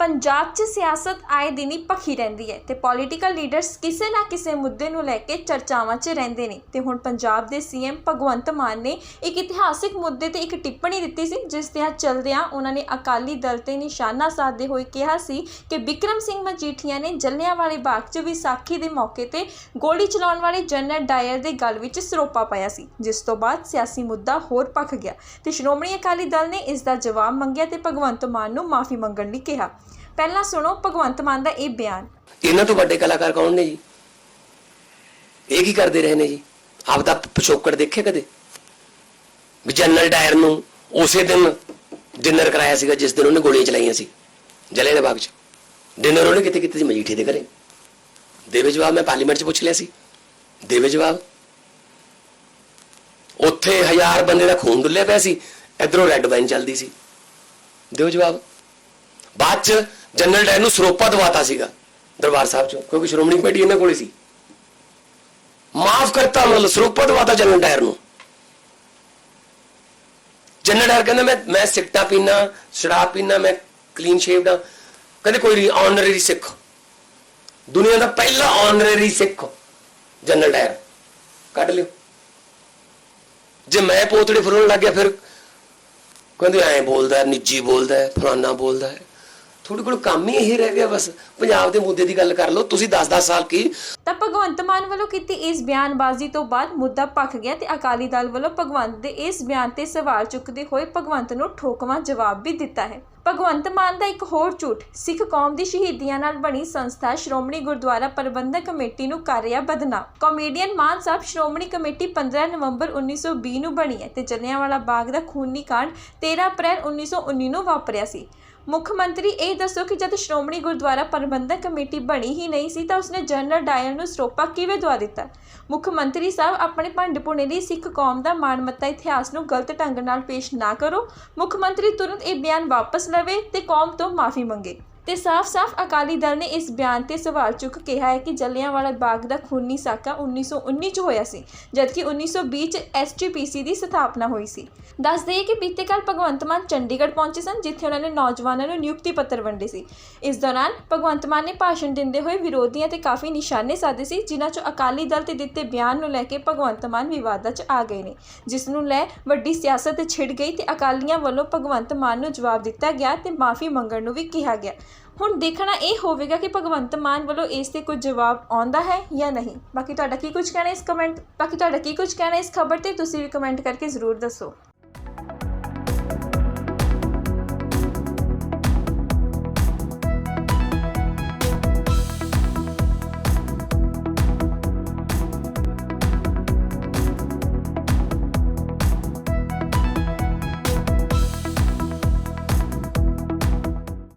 ਪੰਜਾਬ 'ਚ ਸਿਆਸਤ ਆਏ ਦਿਨ ਹੀ ਭਖੀ ਰਹਿੰਦੀ ਹੈ ਤੇ ਪੋਲੀਟੀਕਲ ਲੀਡਰਸ ਕਿਸੇ ਨਾ ਕਿਸੇ ਮੁੱਦੇ ਨੂੰ ਲੈ ਕੇ ਚਰਚਾਵਾਂ 'ਚ ਰਹਿੰਦੇ ਨੇ। ਤੇ ਹੁਣ ਪੰਜਾਬ ਦੇ ਸੀਐਮ ਭਗਵੰਤ ਮਾਨ ਨੇ ਇੱਕ ਇਤਿਹਾਸਿਕ ਮੁੱਦੇ ਤੇ ਇੱਕ ਟਿੱਪਣੀ ਦਿੱਤੀ ਸੀ, ਜਿਸ ਤੇ ਚੱਲਦਿਆਂ ਉਹਨਾਂ ਨੇ ਅਕਾਲੀ ਦਲ ਤੇ ਨਿਸ਼ਾਨਾ ਸਾਧਦੇ ਹੋਏ ਕਿਹਾ ਸੀ ਕਿ ਵਿਕਰਮ ਸਿੰਘ ਮਜੀਠੀਆ ਨੇ ਜੱਲਿਆਂਵਾਲੇ ਬਾਗ 'ਚ ਵਿਸਾਖੀ ਦੇ ਮੌਕੇ ਤੇ ਗੋਲੀ ਚਲਾਉਣ ਵਾਲੇ ਜਨਰਲ ਡਾਇਰ ਦੇ ਗਲ ਵਿੱਚ ਸਰੋਪਾ ਪਾਇਆ ਸੀ, ਜਿਸ ਤੋਂ ਬਾਅਦ ਸਿਆਸੀ ਮੁੱਦਾ ਹੋਰ ਭਖ ਗਿਆ। ਤੇ ਸ਼੍ਰੋਮਣੀ ਅਕਾਲੀ ਦਲ ਨੇ ਇਸ ਦਾ ਜਵਾਬ ਮੰਗਿਆ ਤੇ ਭਗਵੰਤ ਮਾਨ ਨੂੰ ਮਾਫੀ ਮੰਗਣ ਲਈ ਕਿਹਾ। ਪਹਿਲਾਂ ਸੁਣੋ, ਭਗਵੰਤ ਮਾਨ ਦਾ ਇਹ ਬਿਆਨ। ਇਹਨਾਂ ਤੋਂ ਵੱਡੇ ਕਲਾਕਾਰ ਕੌਣ ਨੇ ਜੀ? ਇਹ ਕੀ ਕਰਦੇ ਰਹੇ ਨੇ ਜੀ? ਆਪ ਦਾ ਪਿਛੋਕੜ ਦੇਖੇ ਕਦੇ? ਵੀ ਜਨਰਲ ਡਾਇਰ ਨੂੰ ਉਸੇ ਦਿਨ ਡਿਨਰ ਕਰਾਇਆ ਸੀਗਾ, ਜਿਸ ਦਿਨ ਉਹਨੇ ਗੋਲੀਆਂ ਚਲਾਈਆਂ ਸੀ ਜਲੇ ਦੇ ਬਾਗ 'ਚ। ਡਿਨਰ ਉਹਨੇ ਕਿਤੇ ਕਿਤੇ ਸੀ ਮਜੀਠੀ ਦੇ ਘਰੇ। ਦੇਵੇ ਜਵਾਬ ਮੈਂ ਪਾਰਲੀਮੈਂਟ 'ਚ ਪੁੱਛ ਲਿਆ ਸੀ। ਦੇਵੇ ਜਵਾਬ, ਉੱਥੇ ਹਜ਼ਾਰ ਬੰਦੇ ਦਾ ਖੂਨ ਡੁੱਲਿਆ ਪਿਆ ਸੀ, ਇਧਰੋਂ ਰੈੱਡ ਵਾਈਨ ਚੱਲਦੀ ਸੀ। ਦਿਓ ਜਵਾਬ, ਬਾਅਦ ਚ ਜਨਰਲ ਡਾਇਰ ਨੂੰ ਸਰੋਪਾ ਦਵਾਤਾ ਸੀਗਾ ਦਰਬਾਰ ਸਾਹਿਬ ਚੋਂ, ਕਿਉਂਕਿ ਸ਼੍ਰੋਮਣੀ ਕਮੇਟੀ ਇਹਨਾਂ ਕੋਲੇ ਸੀ। ਮਾਫ ਕਰਤਾ ਮਤਲਬ ਸਰੋਪਾ ਦਵਾਤਾ ਜਨਰਲ ਡਾਇਰ ਨੂੰ। ਜਨਰਲ ਡਾਇਰ ਕਹਿੰਦਾ, ਮੈਂ ਮੈਂ ਸਿਗਟਾ ਪੀਣਾ ਸ਼ਰਾਬ ਪੀਣਾ ਮੈਂ ਕਲੀਨ ਸ਼ੇਵਡ ਆ। ਕਹਿੰਦੇ, ਕੋਈ ਨਹੀਂ ਸਿੱਖ। ਦੁਨੀਆ ਦਾ ਪਹਿਲਾ ਆਨਰਰੀ ਸਿੱਖ ਜਨਰਲ ਡਾਇਰ ਕੱਢ ਲਿਓ। ਜੇ ਮੈਂ ਪੋਤੜੇ ਫਰੋਣ ਲੱਗ ਗਿਆ ਫਿਰ, ਕਹਿੰਦੇ, ਐਂ ਬੋਲਦਾ, ਨਿੱਜੀ ਬੋਲਦਾ, ਫਲਾਨਾ ਬੋਲਦਾ ਹੈ। ਤੁਹਾਡੇ ਕੋਲ ਕੰਮ ਹੀ ਇਹ ਰਹਿ ਗਿਆ ਬਸ। ਪੰਜਾਬ ਦੇ ਮੁੱਦੇ ਦੀ ਗੱਲ ਕਰ ਲਓ, ਤੁਸੀਂ 10-10 ਸਾਲ ਕੀ? ਤਾਂ ਭਗਵੰਤ ਮਾਨ ਵੱਲੋਂ ਕੀਤੀ ਇਸ ਬਿਆਨਬਾਜ਼ੀ ਤੋਂ ਬਾਅਦ ਮੁੱਦਾ ਭਖ ਗਿਆ ਤੇ ਅਕਾਲੀ ਦਲ ਵੱਲੋਂ ਭਗਵੰਤ ਦੇ ਇਸ ਬਿਆਨ ਤੇ ਸਵਾਲ ਚੁੱਕਦੇ ਹੋਏ ਭਗਵੰਤ ਨੂੰ ਠੋਕਵਾਂ ਜਵਾਬ ਵੀ ਦਿੱਤਾ ਹੈ। ਭਗਵੰਤ ਮਾਨ ਦਾ ਇੱਕ ਹੋਰ ਝੂਠ, ਸਿੱਖ ਕੌਮ ਦੀ ਸ਼ਹੀਦੀਆਂ ਨਾਲ ਬਣੀ ਸੰਸਥਾ ਸ਼੍ਰੋਮਣੀ ਗੁਰਦੁਆਰਾ ਪ੍ਰਬੰਧਕ ਕਮੇਟੀ ਨੂੰ ਕਰ ਰਿਹਾ ਬਦਨਾਮ। ਕਾਮੇਡੀਅਨ ਮਾਨ ਸਾਹਿਬ ਸ਼੍ਰੋਮਣੀ ਕਮੇਟੀ 15 ਨਵੰਬਰ 1920 ਨੂੰ ਬਣੀ ਹੈ ਤੇ ਜਲਿਆਂਵਾਲਾ ਬਾਗ ਦਾ ਖੂਨੀ ਕਾਂਡ 13 ਅਪ੍ਰੈਲ 1919 ਨੂੰ ਵਾਪਰਿਆ ਸੀ। ਮੁੱਖ ਮੰਤਰੀ ਇਹ ਦੱਸੋ ਕਿ ਜਦ ਸ਼੍ਰੋਮਣੀ ਗੁਰਦੁਆਰਾ ਪ੍ਰਬੰਧਕ ਕਮੇਟੀ ਬਣੀ ਹੀ ਨਹੀਂ ਸੀ ਤਾਂ ਉਸਨੇ ਜਨਰਲ ਡਾਇਰ ਨੂੰ ਸਰੋਪਾ ਕਿਵੇਂ ਦਵਾ ਦਿੱਤਾ? ਮੁੱਖ ਮੰਤਰੀ ਸਾਹਿਬ, ਆਪਣੇ ਭੰਡ-ਪੁਣੇ ਲਈ ਸਿੱਖ ਕੌਮ ਦਾ ਮਾਣਮੱਤਾ ਇਤਿਹਾਸ ਨੂੰ ਗਲਤ ਢੰਗ ਨਾਲ ਪੇਸ਼ ਨਾ ਕਰੋ। ਮੁੱਖ ਮੰਤਰੀ ਤੁਰੰਤ ਇਹ ਬਿਆਨ ਵਾਪਸ ਲਵੇ ਤੇ ਕੌਮ ਤੋਂ ਮਾਫੀ ਮੰਗੇ। ਤੇ ਸਾਫ਼-ਸਾਫ਼ ਅਕਾਲੀ ਦਲ ਨੇ ਇਸ ਬਿਆਨ ਤੇ ਸਵਾਲ ਚੁੱਕ ਕਿਹਾ ਹੈ ਕਿ ਜਲਿਆਂਵਾਲਾ ਬਾਗ ਦਾ ਖੂਨੀ ਸਾਕਾ 1919 ਚ ਹੋਇਆ ਸੀ, ਜਦਕਿ 1920 ਚ ਐਸਜੀਪੀਸੀ ਦੀ ਸਥਾਪਨਾ ਹੋਈ ਸੀ। ਦੱਸ ਦਈਏ ਕਿ ਬੀਤੇ ਕੱਲ ਭਗਵੰਤ ਮਾਨ ਚੰਡੀਗੜ੍ਹ ਪਹੁੰਚੇ ਸਨ, ਜਿੱਥੇ ਉਹਨਾਂ ਨੇ ਨੌਜਵਾਨਾਂ ਨੂੰ ਨਿਯੁਕਤੀ ਪੱਤਰ ਵੰਡੇ ਸੀ। ਇਸ ਦੌਰਾਨ ਭਗਵੰਤ ਮਾਨ ਨੇ ਭਾਸ਼ਣ ਦਿੰਦੇ ਹੋਏ ਵਿਰੋਧੀਆਂ ਤੇ ਕਾਫੀ ਨਿਸ਼ਾਨੇ ਸਾਧੇ ਸੀ, ਜਿਨ੍ਹਾਂ 'ਚੋਂ ਅਕਾਲੀ ਦਲ ਤੇ ਦਿੱਤੇ ਬਿਆਨ ਨੂੰ ਲੈ ਕੇ ਭਗਵੰਤ ਮਾਨ ਵਿਵਾਦਾਂ 'ਚ ਆ ਗਏ ਨੇ, ਜਿਸ ਨੂੰ ਲੈ ਵੱਡੀ ਸਿਆਸਤ ਛਿੜ ਗਈ ਤੇ ਅਕਾਲੀਆਂ ਵੱਲੋਂ ਭਗਵੰਤ ਮਾਨ ਨੂੰ ਜਵਾਬ ਦਿੱਤਾ ਗਿਆ ਤੇ ਮਾਫੀ ਮੰਗਣ ਨੂੰ ਵੀ ਕਿਹਾ ਗਿਆ। ਹੁਣ ਦੇਖਣਾ ਇਹ ਹੋਵੇਗਾ ਕਿ ਭਗਵੰਤ ਮਾਨ ਵੱਲੋਂ ਇਸ ਤੇ ਕੋਈ ਜਵਾਬ ਆਉਂਦਾ ਹੈ ਜਾਂ ਨਹੀਂ। ਬਾਕੀ ਤੁਹਾਡਾ ਕੀ ਕੁਝ ਕਹਿਣਾ ਇਸ ਕਮੈਂਟ ਬਾਕੀ ਤੁਹਾਡਾ ਕੀ ਕੁਝ ਕਹਿਣਾ ਇਸ ਖਬਰ ਤੇ ਤੁਸੀਂ ਵੀ ਕਮੈਂਟ ਕਰਕੇ ਜ਼ਰੂਰ ਦੱਸੋ।